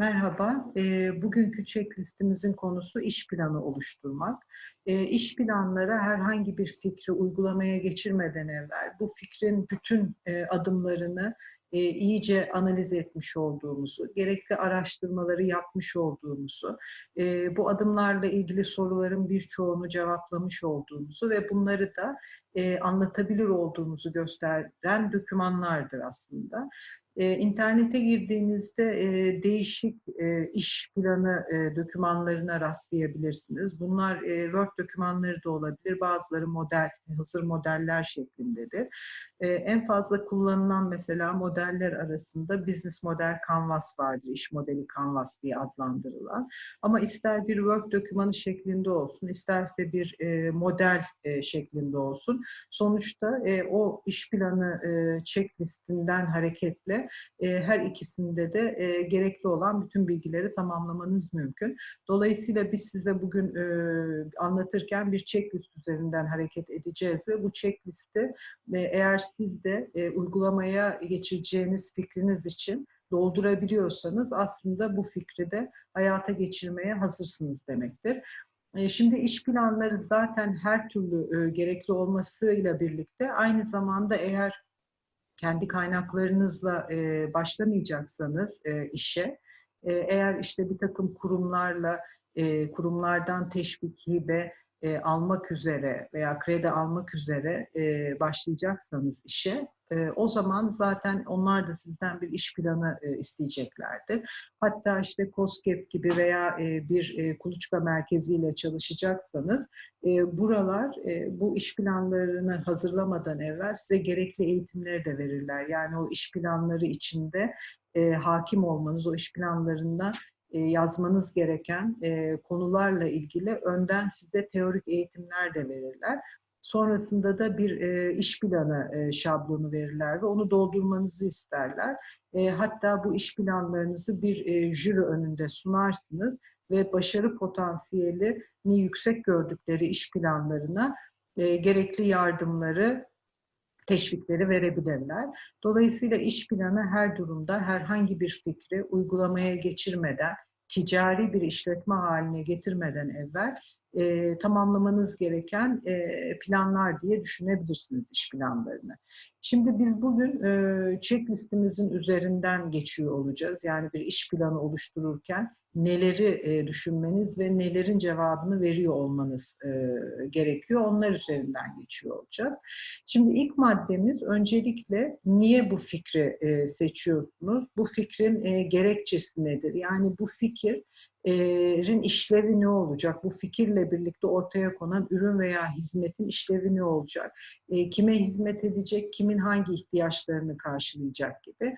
Merhaba, e, bugünkü checklistimizin konusu iş planı oluşturmak. E, iş planları herhangi bir fikri uygulamaya geçirmeden evvel bu fikrin bütün e, adımlarını e, iyice analiz etmiş olduğumuzu, gerekli araştırmaları yapmış olduğumuzu, e, bu adımlarla ilgili soruların birçoğunu cevaplamış olduğumuzu ve bunları da e, anlatabilir olduğumuzu gösteren dokümanlardır aslında. E, internete girdiğinizde e, değişik e, iş planı e, dokümanlarına rastlayabilirsiniz. Bunlar e, Word dokümanları da olabilir. Bazıları model, hazır modeller şeklindedir. E, en fazla kullanılan mesela modeller arasında Business Model Canvas vardır. İş modeli Canvas diye adlandırılan. Ama ister bir Word dokümanı şeklinde olsun, isterse bir e, model e, şeklinde olsun. Sonuçta e, o iş planı e, checklistinden hareketle e, her ikisinde de e, gerekli olan bütün bilgileri tamamlamanız mümkün. Dolayısıyla biz size bugün e, anlatırken bir checklist üzerinden hareket edeceğiz ve bu checklisti e, eğer siz de e, uygulamaya geçireceğiniz fikriniz için doldurabiliyorsanız aslında bu fikri de hayata geçirmeye hazırsınız demektir. E, şimdi iş planları zaten her türlü e, gerekli olmasıyla birlikte aynı zamanda eğer kendi kaynaklarınızla e, başlamayacaksanız e, işe, e, eğer işte bir takım kurumlarla, e, kurumlardan teşvik, hibe e, almak üzere veya kredi almak üzere e, başlayacaksanız işe, e, o zaman zaten onlar da sizden bir iş planı e, isteyeceklerdir. Hatta işte COSGAP gibi veya e, bir e, kuluçka merkeziyle çalışacaksanız e, buralar e, bu iş planlarını hazırlamadan evvel size gerekli eğitimleri de verirler. Yani o iş planları içinde e, hakim olmanız, o iş planlarında e, yazmanız gereken e, konularla ilgili önden size teorik eğitimler de verirler. Sonrasında da bir e, iş planı e, şablonu verirler ve onu doldurmanızı isterler. E, hatta bu iş planlarınızı bir e, jüri önünde sunarsınız ve başarı potansiyelini yüksek gördükleri iş planlarına e, gerekli yardımları, teşvikleri verebilirler. Dolayısıyla iş planı her durumda herhangi bir fikri uygulamaya geçirmeden, ticari bir işletme haline getirmeden evvel e, tamamlamanız gereken e, planlar diye düşünebilirsiniz iş planlarını. Şimdi biz bugün e, checklistimizin üzerinden geçiyor olacağız. Yani bir iş planı oluştururken neleri e, düşünmeniz ve nelerin cevabını veriyor olmanız e, gerekiyor. Onlar üzerinden geçiyor olacağız. Şimdi ilk maddemiz öncelikle niye bu fikri e, seçiyorsunuz? Bu fikrin e, gerekçesi nedir? Yani bu fikir rin işlevi ne olacak? Bu fikirle birlikte ortaya konan ürün veya hizmetin işlevi ne olacak? Kime hizmet edecek? Kimin hangi ihtiyaçlarını karşılayacak gibi.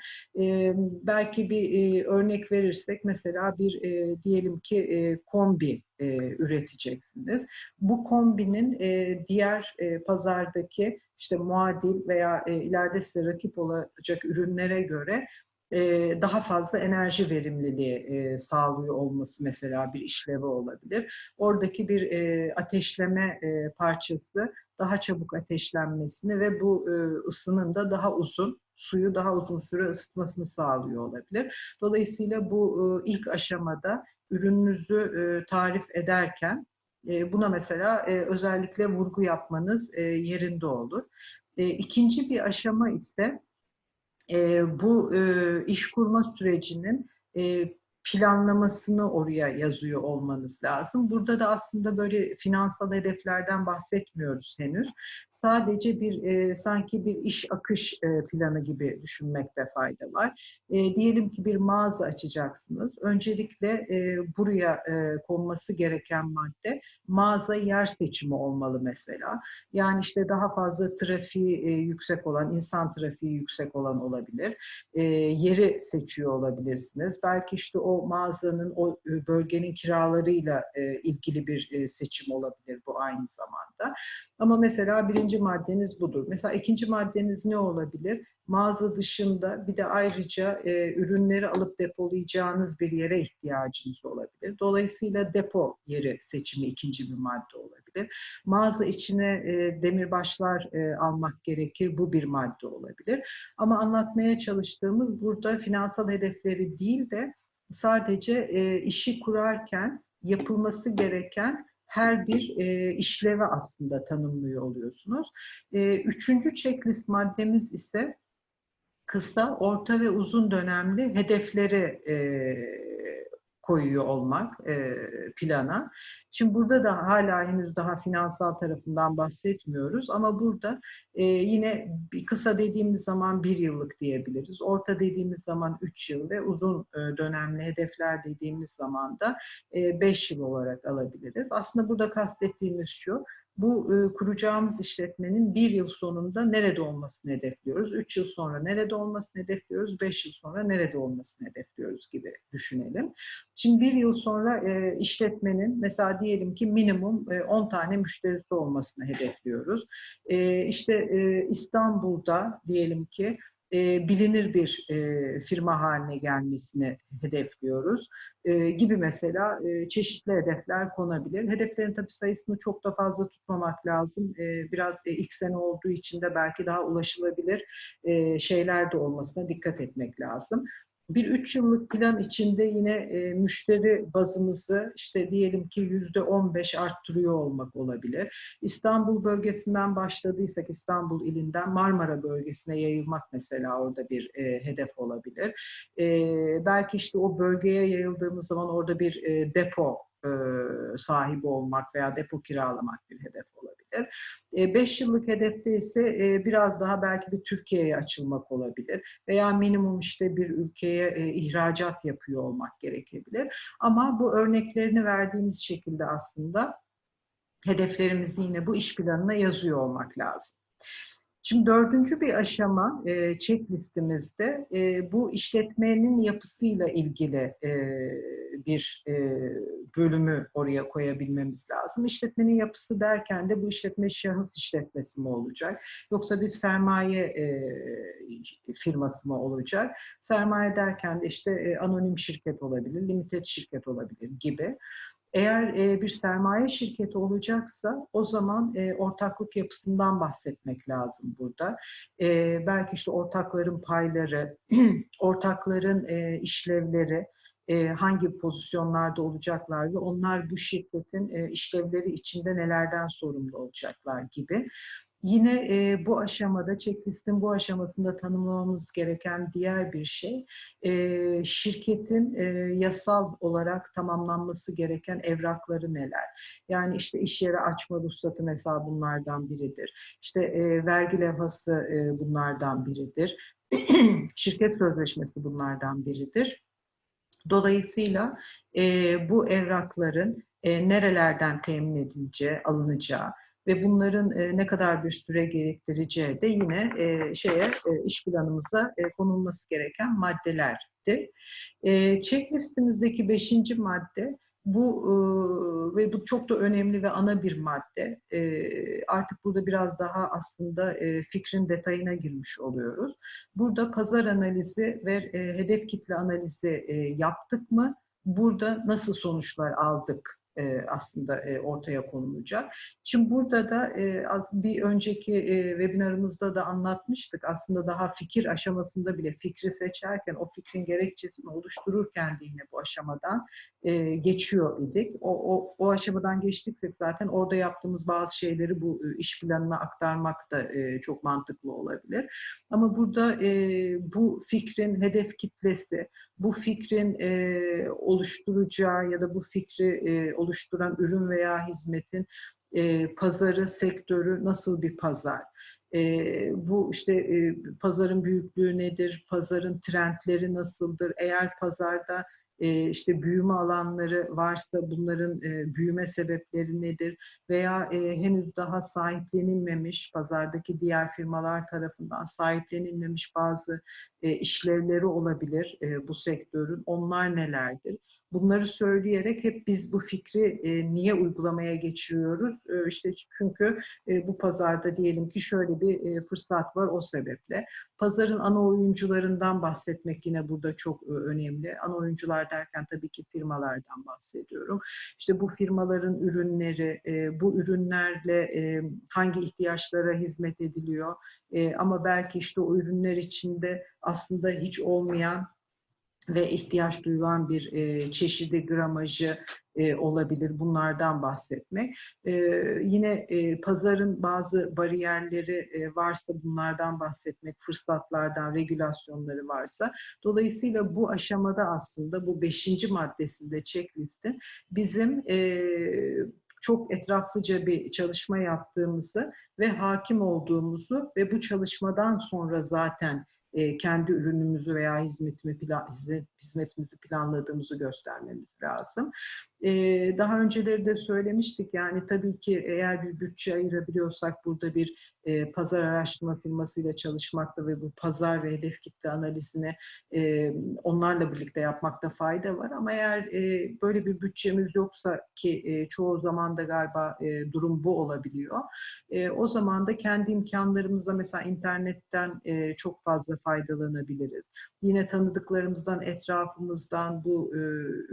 Belki bir örnek verirsek mesela bir diyelim ki kombi üreteceksiniz. Bu kombinin diğer pazardaki işte muadil veya ileride size rakip olacak ürünlere göre daha fazla enerji verimliliği sağlıyor olması mesela bir işlevi olabilir. Oradaki bir ateşleme parçası daha çabuk ateşlenmesini ve bu ısının da daha uzun suyu daha uzun süre ısıtmasını sağlıyor olabilir. Dolayısıyla bu ilk aşamada ürününüzü tarif ederken buna mesela özellikle vurgu yapmanız yerinde olur. İkinci bir aşama ise e, bu iş kurma sürecinin planlamasını oraya yazıyor olmanız lazım. Burada da aslında böyle finansal hedeflerden bahsetmiyoruz henüz. Sadece bir e, sanki bir iş akış e, planı gibi düşünmekte fayda var. E, diyelim ki bir mağaza açacaksınız. Öncelikle e, buraya e, konması gereken madde mağaza yer seçimi olmalı mesela. Yani işte daha fazla trafiği e, yüksek olan, insan trafiği yüksek olan olabilir. E, yeri seçiyor olabilirsiniz. Belki işte o o mağazanın, o e, bölgenin kiralarıyla e, ilgili bir e, seçim olabilir bu aynı zamanda. Ama mesela birinci maddeniz budur. Mesela ikinci maddeniz ne olabilir? Mağaza dışında bir de ayrıca ürünleri alıp depolayacağınız bir yere ihtiyacınız olabilir. Dolayısıyla depo yeri seçimi ikinci bir madde olabilir. Mağaza içine demirbaşlar almak gerekir. Bu bir madde olabilir. Ama anlatmaya çalıştığımız burada finansal hedefleri değil de sadece e, işi kurarken yapılması gereken her bir e, işleve aslında tanımlıyor oluyorsunuz. E, üçüncü checklist maddemiz ise kısa, orta ve uzun dönemli hedefleri e, koyuyor olmak e, plana. Şimdi burada da hala henüz daha finansal tarafından bahsetmiyoruz ama burada e, yine kısa dediğimiz zaman bir yıllık diyebiliriz. Orta dediğimiz zaman üç yıl ve uzun e, dönemli hedefler dediğimiz zaman da e, beş yıl olarak alabiliriz. Aslında burada kastettiğimiz şu, bu e, kuracağımız işletmenin bir yıl sonunda nerede olmasını hedefliyoruz, üç yıl sonra nerede olmasını hedefliyoruz, beş yıl sonra nerede olmasını hedefliyoruz gibi düşünelim. Şimdi bir yıl sonra e, işletmenin mesela diyelim ki minimum e, 10 tane müşterisi olmasını hedefliyoruz. E, işte e, İstanbul'da diyelim ki e, bilinir bir e, firma haline gelmesini hedefliyoruz e, gibi mesela çeşitli hedefler konabilir. Hedeflerin tabii sayısını çok da fazla tutmamak lazım. Biraz e, ilk sene olduğu için de belki daha ulaşılabilir e, şeyler de olmasına dikkat etmek lazım bir üç yıllık plan içinde yine e, müşteri bazımızı işte diyelim ki yüzde on beş arttırıyor olmak olabilir. İstanbul bölgesinden başladıysak İstanbul ilinden Marmara bölgesine yayılmak mesela orada bir e, hedef olabilir. E, belki işte o bölgeye yayıldığımız zaman orada bir e, depo e, sahibi olmak veya depo kiralamak bir hedef olabilir. 5 e, yıllık hedefte ise e, biraz daha belki bir Türkiye'ye açılmak olabilir veya minimum işte bir ülkeye ihracat yapıyor olmak gerekebilir. Ama bu örneklerini verdiğimiz şekilde aslında hedeflerimizi yine bu iş planına yazıyor olmak lazım. Şimdi dördüncü bir aşama e, checklistimizde e, bu işletmenin yapısıyla ilgili e, bir e, bölümü oraya koyabilmemiz lazım. İşletmenin yapısı derken de bu işletme şahıs işletmesi mi olacak? Yoksa bir sermaye e, firması mı olacak? Sermaye derken de işte e, anonim şirket olabilir, limited şirket olabilir gibi. Eğer e, bir sermaye şirketi olacaksa o zaman e, ortaklık yapısından bahsetmek lazım burada. E, belki işte ortakların payları, ortakların e, işlevleri, e, hangi pozisyonlarda olacaklar ve onlar bu şirketin e, işlevleri içinde nelerden sorumlu olacaklar gibi. Yine e, bu aşamada, checklistin bu aşamasında tanımlamamız gereken diğer bir şey, e, şirketin e, yasal olarak tamamlanması gereken evrakları neler? Yani işte iş yeri açma ruhsatı mesela bunlardan biridir. İşte e, vergi levhası e, bunlardan biridir. Şirket sözleşmesi bunlardan biridir. Dolayısıyla e, bu evrakların e, nerelerden temin edileceği, alınacağı, ve bunların e, ne kadar bir süre gerektireceği de yine e, şeye e, iş planımıza e, konulması gereken maddelerdi. E, checklistimizdeki beşinci madde bu e, ve bu çok da önemli ve ana bir madde. E, artık burada biraz daha aslında e, fikrin detayına girmiş oluyoruz. Burada pazar analizi ve e, hedef kitle analizi e, yaptık mı? Burada nasıl sonuçlar aldık e, aslında e, ortaya konulacak. Şimdi burada da e, bir önceki webinarımızda da anlatmıştık. Aslında daha fikir aşamasında bile fikri seçerken, o fikrin gerekçesini oluştururken de yine bu aşamadan e, geçiyor idik. O, o, o aşamadan geçtiksek zaten orada yaptığımız bazı şeyleri bu iş planına aktarmak da çok mantıklı olabilir. Ama burada bu fikrin hedef kitlesi, bu fikrin oluşturacağı ya da bu fikri oluşturan ürün veya hizmetin e, pazarı, sektörü nasıl bir pazar? E, bu işte e, pazarın büyüklüğü nedir? Pazarın trendleri nasıldır? Eğer pazarda e, işte büyüme alanları varsa bunların e, büyüme sebepleri nedir veya e, henüz daha sahiplenilmemiş pazardaki diğer firmalar tarafından sahiplenilmemiş bazı işlevleri olabilir bu sektörün onlar nelerdir? Bunları söyleyerek hep biz bu fikri e, niye uygulamaya geçiriyoruz? E, işte çünkü e, bu pazarda diyelim ki şöyle bir e, fırsat var o sebeple. Pazarın ana oyuncularından bahsetmek yine burada çok e, önemli. Ana oyuncular derken tabii ki firmalardan bahsediyorum. İşte bu firmaların ürünleri, e, bu ürünlerle e, hangi ihtiyaçlara hizmet ediliyor? E, ama belki işte o ürünler içinde aslında hiç olmayan ve ihtiyaç duyulan bir e, çeşidi, gramajı e, olabilir. Bunlardan bahsetmek. E, yine e, pazarın bazı bariyerleri e, varsa bunlardan bahsetmek, fırsatlardan, regülasyonları varsa. Dolayısıyla bu aşamada aslında bu beşinci maddesinde checklistin bizim e, çok etraflıca bir çalışma yaptığımızı ve hakim olduğumuzu ve bu çalışmadan sonra zaten e, kendi ürünümüzü veya hizmetimi plan, hizmetimizi planladığımızı göstermemiz lazım. E, daha önceleri de söylemiştik yani tabii ki eğer bir bütçe ayırabiliyorsak burada bir e, pazar araştırma firmasıyla çalışmakta ve bu pazar ve hedef kitle analizini e, onlarla birlikte yapmakta fayda var. Ama eğer e, böyle bir bütçemiz yoksa ki e, çoğu zaman da galiba e, durum bu olabiliyor. E, o zaman da kendi imkanlarımızla mesela internetten e, çok fazla faydalanabiliriz. Yine tanıdıklarımızdan, etrafımızdan bu e,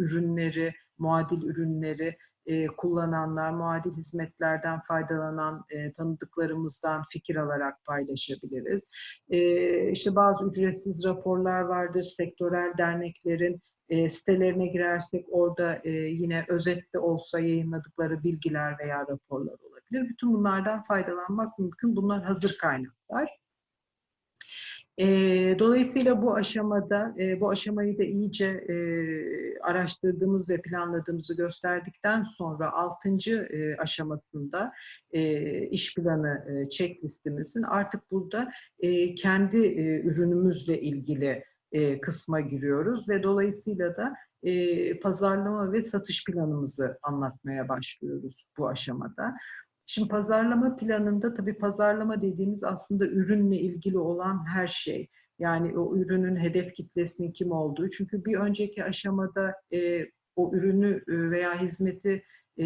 ürünleri, muadil ürünleri e, kullananlar, muadil hizmetlerden faydalanan e, tanıdıklarımızdan fikir alarak paylaşabiliriz. E, işte bazı ücretsiz raporlar vardır, sektörel derneklerin e, sitelerine girersek orada e, yine özette olsa yayınladıkları bilgiler veya raporlar olabilir. Bütün bunlardan faydalanmak mümkün. Bunlar hazır kaynaklar. E, dolayısıyla bu aşamada, e, bu aşamayı da iyice e, araştırdığımız ve planladığımızı gösterdikten sonra altıncı e, aşamasında e, iş planı checklistimizin artık burada kendi ürünümüzle ilgili kısma giriyoruz ve dolayısıyla da pazarlama ve satış planımızı anlatmaya başlıyoruz bu aşamada. Şimdi pazarlama planında tabii pazarlama dediğimiz aslında ürünle ilgili olan her şey. Yani o ürünün hedef kitlesinin kim olduğu. Çünkü bir önceki aşamada e, o ürünü veya hizmeti e,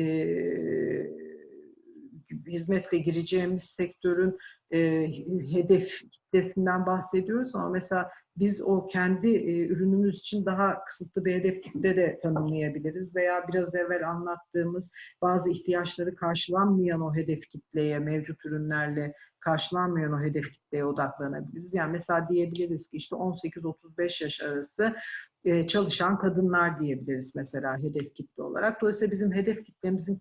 hizmetle gireceğimiz sektörün e, hedef kitlesinden bahsediyoruz ama mesela biz o kendi e, ürünümüz için daha kısıtlı bir hedef kitle de tanımlayabiliriz veya biraz evvel anlattığımız bazı ihtiyaçları karşılanmayan o hedef kitleye mevcut ürünlerle karşılanmayan o hedef kitleye odaklanabiliriz. Yani mesela diyebiliriz ki işte 18-35 yaş arası e, çalışan kadınlar diyebiliriz mesela hedef kitle olarak. Dolayısıyla bizim hedef kitlemizin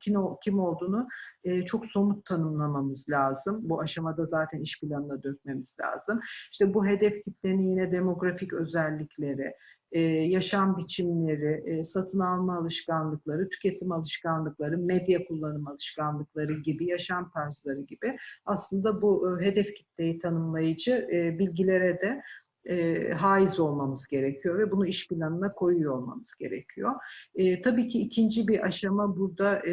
kim olduğunu e, çok somut tanımlamamız lazım. Bu aşamada zaten iş planına dökmemiz lazım. İşte bu hedef kitlenin yine demografik özellikleri, e, yaşam biçimleri, satın alma alışkanlıkları, tüketim alışkanlıkları, medya kullanım alışkanlıkları gibi, yaşam tarzları gibi aslında bu hedef kitleyi tanımlayıcı bilgilere de e, haiz olmamız gerekiyor ve bunu iş planına koyuyor olmamız gerekiyor. E, tabii ki ikinci bir aşama burada e,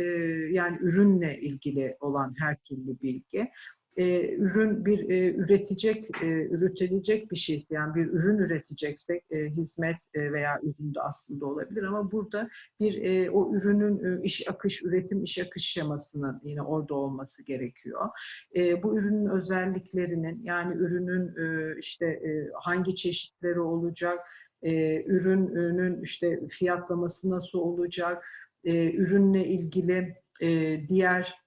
yani ürünle ilgili olan her türlü bilgi e, ürün bir e, üretecek, e, üretilecek bir şey yani bir ürün üreteceksek e, hizmet e, veya ürün de aslında olabilir ama burada bir e, o ürünün e, iş akış, üretim iş akış şemasının yine orada olması gerekiyor. E, bu ürünün özelliklerinin yani ürünün e, işte e, hangi çeşitleri olacak, e, ürünün işte fiyatlaması nasıl olacak, e, ürünle ilgili e, diğer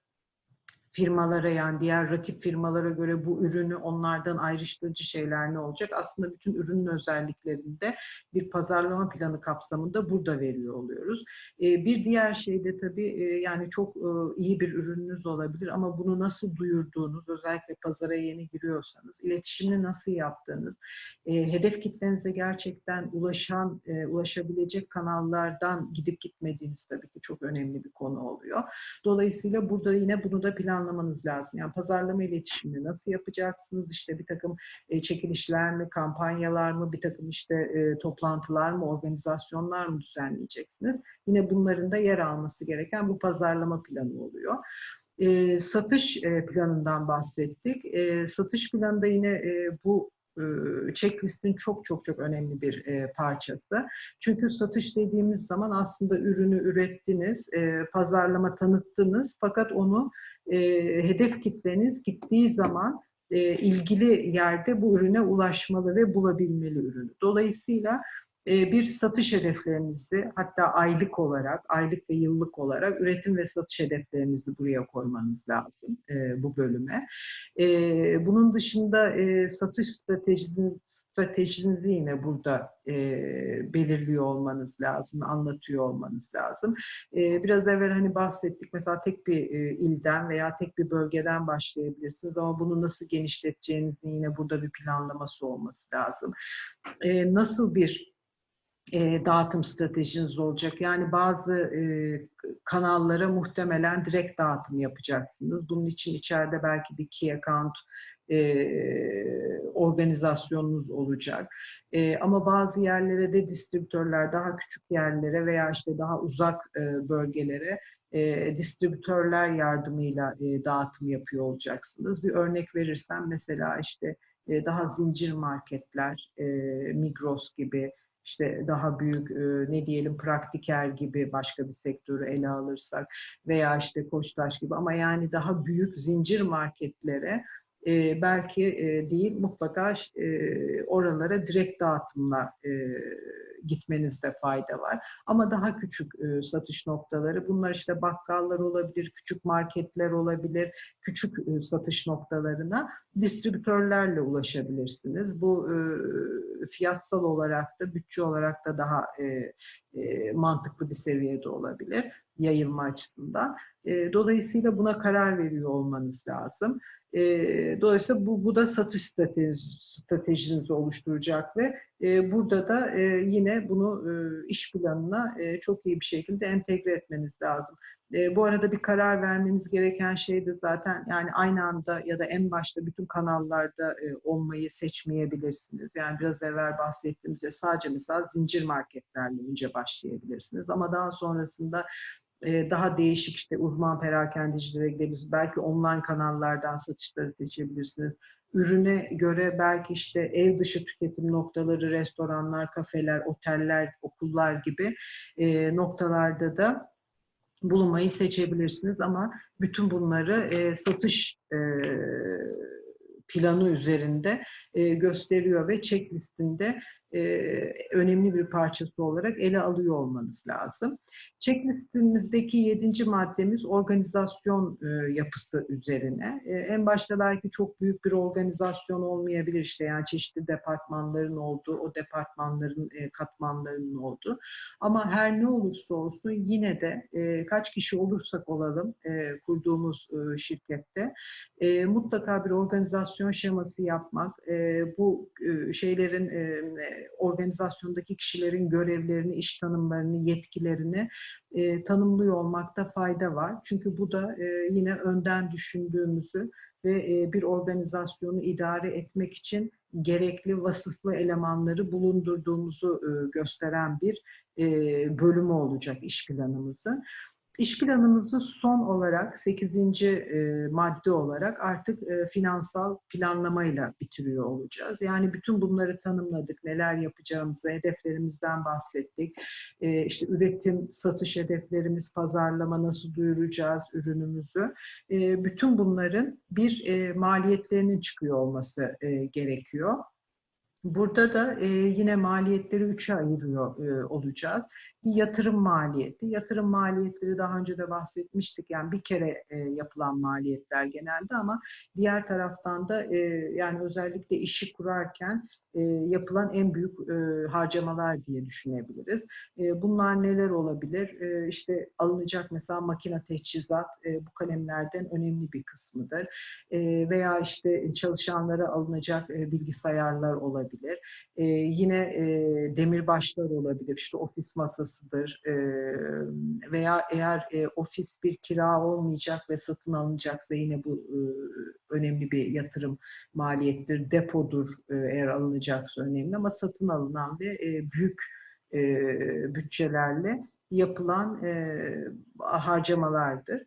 firmalara yani diğer rakip firmalara göre bu ürünü onlardan ayrıştırıcı şeyler ne olacak? Aslında bütün ürünün özelliklerinde bir pazarlama planı kapsamında burada veriyor oluyoruz. Bir diğer şey de tabii yani çok iyi bir ürününüz olabilir ama bunu nasıl duyurduğunuz, özellikle pazara yeni giriyorsanız, iletişimini nasıl yaptığınız, hedef kitlenize gerçekten ulaşan, ulaşabilecek kanallardan gidip gitmediğiniz tabii ki çok önemli bir konu oluyor. Dolayısıyla burada yine bunu da plan planlamanız lazım. Yani pazarlama iletişimini nasıl yapacaksınız? İşte bir takım e, çekilişler mi, kampanyalar mı, bir takım işte e, toplantılar mı, organizasyonlar mı düzenleyeceksiniz? Yine bunların da yer alması gereken bu pazarlama planı oluyor. E, satış e, planından bahsettik. E, satış planında yine e, bu checklistin çok çok çok önemli bir parçası. Çünkü satış dediğimiz zaman aslında ürünü ürettiniz, pazarlama tanıttınız fakat onu hedef kitleniz gittiği zaman ilgili yerde bu ürüne ulaşmalı ve bulabilmeli ürünü. Dolayısıyla ee, bir satış hedeflerinizi hatta aylık olarak, aylık ve yıllık olarak üretim ve satış hedeflerinizi buraya koymanız lazım e, bu bölüme. E, bunun dışında e, satış stratejisini stratejinizi yine burada e, belirliyor olmanız lazım, anlatıyor olmanız lazım. E, biraz evvel hani bahsettik mesela tek bir e, ilden veya tek bir bölgeden başlayabilirsiniz ama bunu nasıl genişleteceğinizin yine burada bir planlaması olması lazım. E, nasıl bir e, dağıtım stratejiniz olacak. Yani bazı e, kanallara muhtemelen direkt dağıtım yapacaksınız. Bunun için içeride belki bir key account e, organizasyonunuz olacak. E, ama bazı yerlere de distribütörler, daha küçük yerlere veya işte daha uzak e, bölgelere e, distribütörler yardımıyla e, dağıtım yapıyor olacaksınız. Bir örnek verirsem mesela işte e, daha zincir marketler, e, Migros gibi, işte daha büyük e, ne diyelim praktiker gibi başka bir sektörü ele alırsak veya işte Koçtaş gibi ama yani daha büyük zincir marketlere e, belki e, değil mutlaka e, oralara direkt dağıtımla e, gitmenizde fayda var. Ama daha küçük e, satış noktaları bunlar işte bakkallar olabilir, küçük marketler olabilir, küçük e, satış noktalarına distribütörlerle ulaşabilirsiniz. Bu e, fiyatsal olarak da bütçe olarak da daha e, e, mantıklı bir seviyede olabilir yayılma açısından. E, dolayısıyla buna karar veriyor olmanız lazım. E, dolayısıyla bu, bu da satış strateji, stratejinizi oluşturacak ve e, burada da e, yine bunu e, iş planına e, çok iyi bir şekilde entegre etmeniz lazım. E, bu arada bir karar vermeniz gereken şey de zaten yani aynı anda ya da en başta bütün kanallarda e, olmayı seçmeyebilirsiniz. Yani biraz evvel bahsettiğimizde sadece mesela zincir marketlerle önce başlayabilirsiniz ama daha sonrasında daha değişik işte uzman perakendecilere gidebilirsiniz. Belki online kanallardan satışları seçebilirsiniz. Ürüne göre belki işte ev dışı tüketim noktaları, restoranlar, kafeler, oteller, okullar gibi noktalarda da bulunmayı seçebilirsiniz ama bütün bunları satış planı üzerinde gösteriyor ve checklistinde önemli bir parçası olarak ele alıyor olmanız lazım. Checklistimizdeki yedinci maddemiz organizasyon yapısı üzerine. En başta belki çok büyük bir organizasyon olmayabilir işte yani çeşitli departmanların olduğu, o departmanların katmanlarının olduğu. Ama her ne olursa olsun yine de kaç kişi olursak olalım kurduğumuz şirkette mutlaka bir organizasyon şeması yapmak, bu şeylerin organizasyondaki kişilerin görevlerini, iş tanımlarını, yetkilerini tanımlıyor olmakta fayda var. Çünkü bu da yine önden düşündüğümüzü ve bir organizasyonu idare etmek için gerekli vasıflı elemanları bulundurduğumuzu gösteren bir bölümü olacak iş planımızın. İş planımızı son olarak 8. E, madde olarak artık e, finansal planlamayla bitiriyor olacağız. Yani bütün bunları tanımladık, neler yapacağımızı, hedeflerimizden bahsettik. E, işte üretim, satış hedeflerimiz, pazarlama nasıl duyuracağız ürünümüzü. Bütün bunların bir maliyetlerinin çıkıyor olması gerekiyor. Burada da yine maliyetleri üçe ayırıyor olacağız bir yatırım maliyeti. Yatırım maliyetleri daha önce de bahsetmiştik. Yani bir kere e, yapılan maliyetler genelde ama diğer taraftan da e, yani özellikle işi kurarken e, yapılan en büyük e, harcamalar diye düşünebiliriz. E, bunlar neler olabilir? E, işte alınacak mesela makine teçhizat e, bu kalemlerden önemli bir kısmıdır. E, veya işte çalışanlara alınacak e, bilgisayarlar olabilir. E, yine e, demirbaşlar olabilir. İşte ofis masasıdır. E, veya eğer e, ofis bir kira olmayacak ve satın alınacaksa yine bu e, önemli bir yatırım maliyettir. Depodur e, eğer alınacaksa önemli ama satın alınan ve e, büyük e, bütçelerle yapılan e, harcamalardır.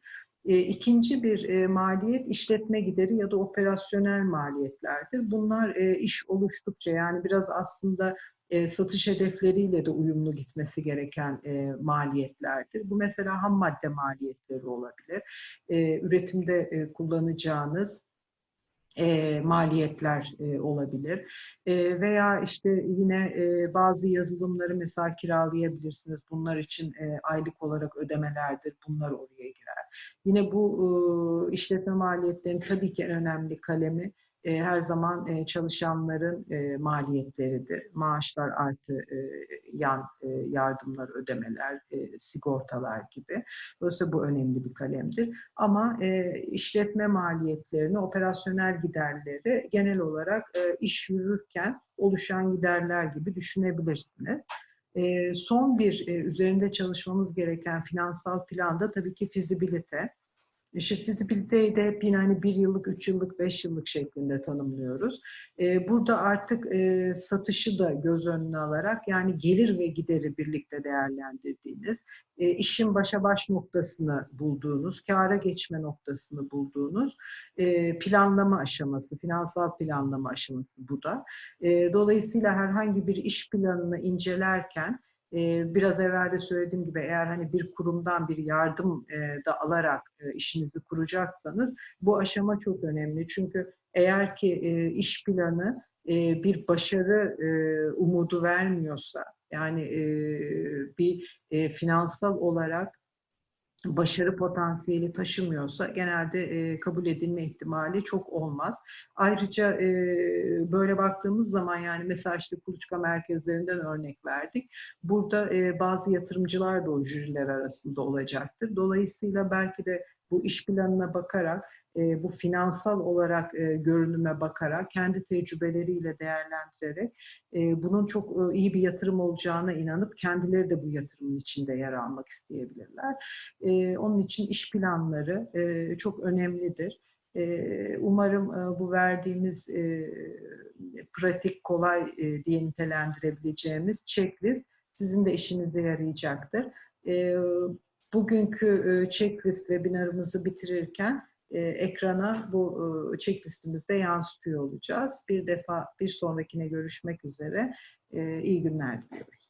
E, ikinci bir e, maliyet işletme gideri ya da operasyonel maliyetlerdir. Bunlar e, iş oluştukça yani biraz aslında satış hedefleriyle de uyumlu gitmesi gereken maliyetlerdir. Bu mesela ham madde maliyetleri olabilir. Üretimde kullanacağınız e, maliyetler e, olabilir. E, veya işte yine e, bazı yazılımları mesela kiralayabilirsiniz. Bunlar için e, aylık olarak ödemelerdir. Bunlar oraya girer. Yine bu e, işletme maliyetlerinin tabii ki en önemli kalemi e, her zaman e, çalışanların e, maliyetleridir. Maaşlar artı e, yan e, yardımlar, ödemeler, e, sigortalar gibi. Dolayısıyla bu önemli bir kalemdir. Ama e, işletme maliyetlerini, operasyonel giderleri genel olarak e, iş yürürken oluşan giderler gibi düşünebilirsiniz. E, son bir e, üzerinde çalışmamız gereken finansal planda tabii ki fizibilite. İşte fizibiliteyi de hep yine hani bir yıllık, üç yıllık, beş yıllık şeklinde tanımlıyoruz. Ee, burada artık e, satışı da göz önüne alarak yani gelir ve gideri birlikte değerlendirdiğiniz, e, işin başa baş noktasını bulduğunuz, kâra geçme noktasını bulduğunuz e, planlama aşaması, finansal planlama aşaması bu da. E, dolayısıyla herhangi bir iş planını incelerken biraz evvel de söylediğim gibi eğer hani bir kurumdan bir yardım da alarak işinizi kuracaksanız bu aşama çok önemli. Çünkü eğer ki iş planı bir başarı umudu vermiyorsa yani bir finansal olarak başarı potansiyeli taşımıyorsa genelde e, kabul edilme ihtimali çok olmaz. Ayrıca e, böyle baktığımız zaman yani mesela işte kuluçka merkezlerinden örnek verdik. Burada e, bazı yatırımcılar da o jüriler arasında olacaktır. Dolayısıyla belki de bu iş planına bakarak e, bu finansal olarak e, görünüme bakarak, kendi tecrübeleriyle değerlendirerek e, bunun çok e, iyi bir yatırım olacağına inanıp kendileri de bu yatırımın içinde yer almak isteyebilirler. Onun için iş planları çok önemlidir. Umarım bu verdiğimiz pratik, kolay diye nitelendirebileceğimiz checklist sizin de işinize yarayacaktır. Bugünkü checklist webinarımızı bitirirken e, ekrana bu e, checklistimizde yansıtıyor olacağız. Bir defa bir sonrakine görüşmek üzere. E, iyi günler diliyoruz.